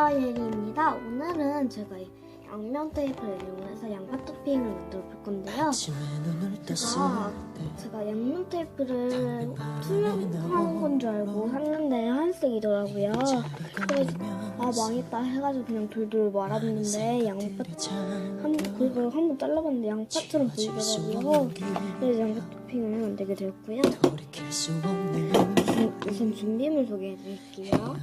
안녕하세요 예리입니다. 오늘은 제가 양면 테이프를 이용해서 양파 토핑을 만들어 볼 건데요. 제가, 제가 양면 테이프를 투명한 건 줄 알고 샀는데 한색이더라고요. 그래서 아 망했다 해가지고 그냥 돌돌 말았는데 양파 한 그걸 한번 잘라봤는데 양파처럼 보이더라고요. 그래서 양파 토핑을 만들게 되었고요. 우선- 우선 준비물 소개해드릴게요.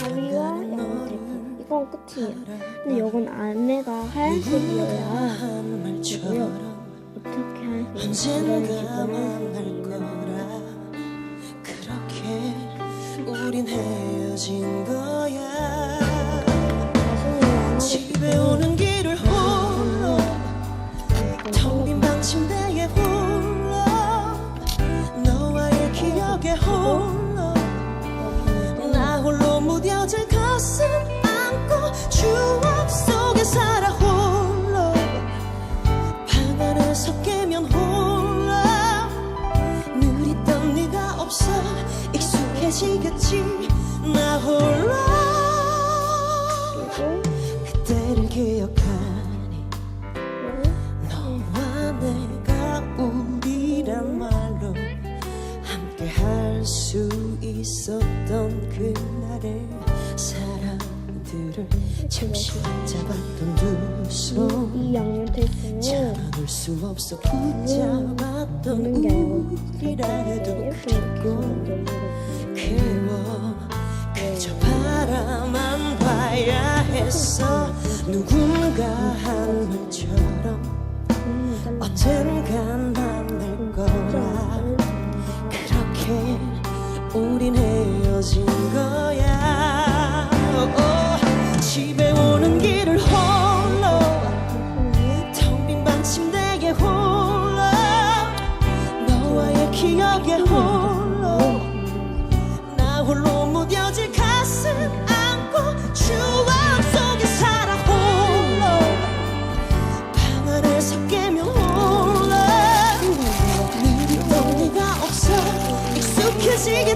가위와 테이프 이건 끝이에요. 근데 이건 안에가 하얀색이어야 되고요. 어떻게 하얀색 이런 식으로 홀로 나 홀로 무뎌질 있었던 그날의 사랑들을 잠시 잡았던 두 손. 잡아놓을 수 없어 붙잡았던 없는 게 아니고 우리라 해도 이렇게 이렇게 그리고 그리워 그저 바라만 봐야 했어. 누군가 한 말처럼 언젠간 만날 거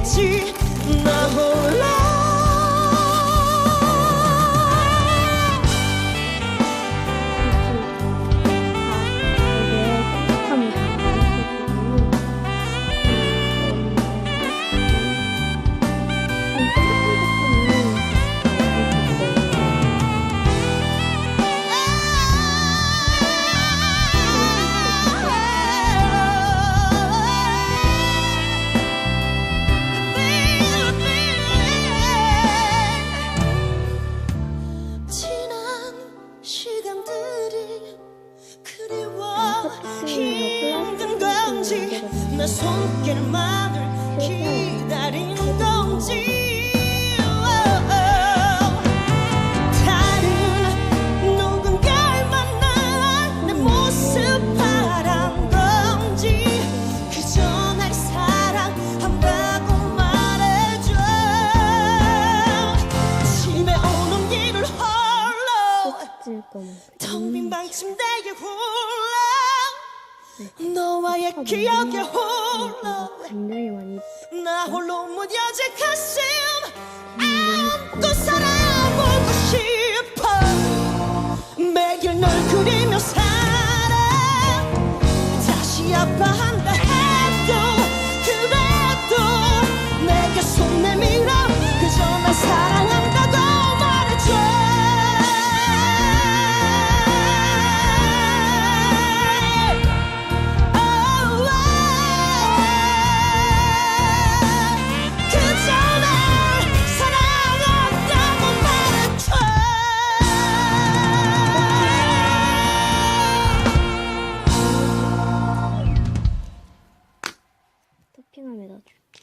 起 내 손길만을 기다린 건지. 다른 누군가를 만나 내 모습 바란 건지 그저 날 사랑한다고 말해줘. 집에 오는 길을 홀로 찔 거면. 텅빈 방 침대에 홀로 너와의 기억에 홀로. 많이 나 홀로 무뎌질 가슴 안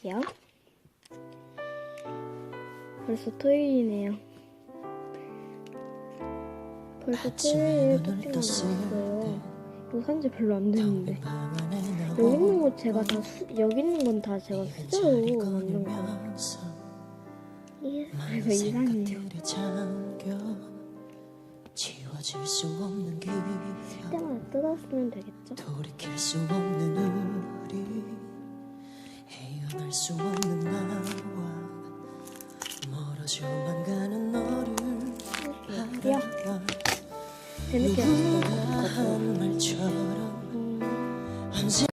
넣어줄게요. 벌써 토요일이네요. 벌써 토요일에 토핑함에 넣었어요. 이거 산지 별로 안 됐는데. 여기 있는 거 제가 다 수, 여기 있는 건 다 제가 수저로 만든 거. 이게 그래서 이상해요. 지워질 수 없는 기억 때마다 뜯었으면 되겠죠? 돌이킬 수 없는 우리 수 없는 나와 멀어져만 가는 너를 바라봐. 누군가 한 말처럼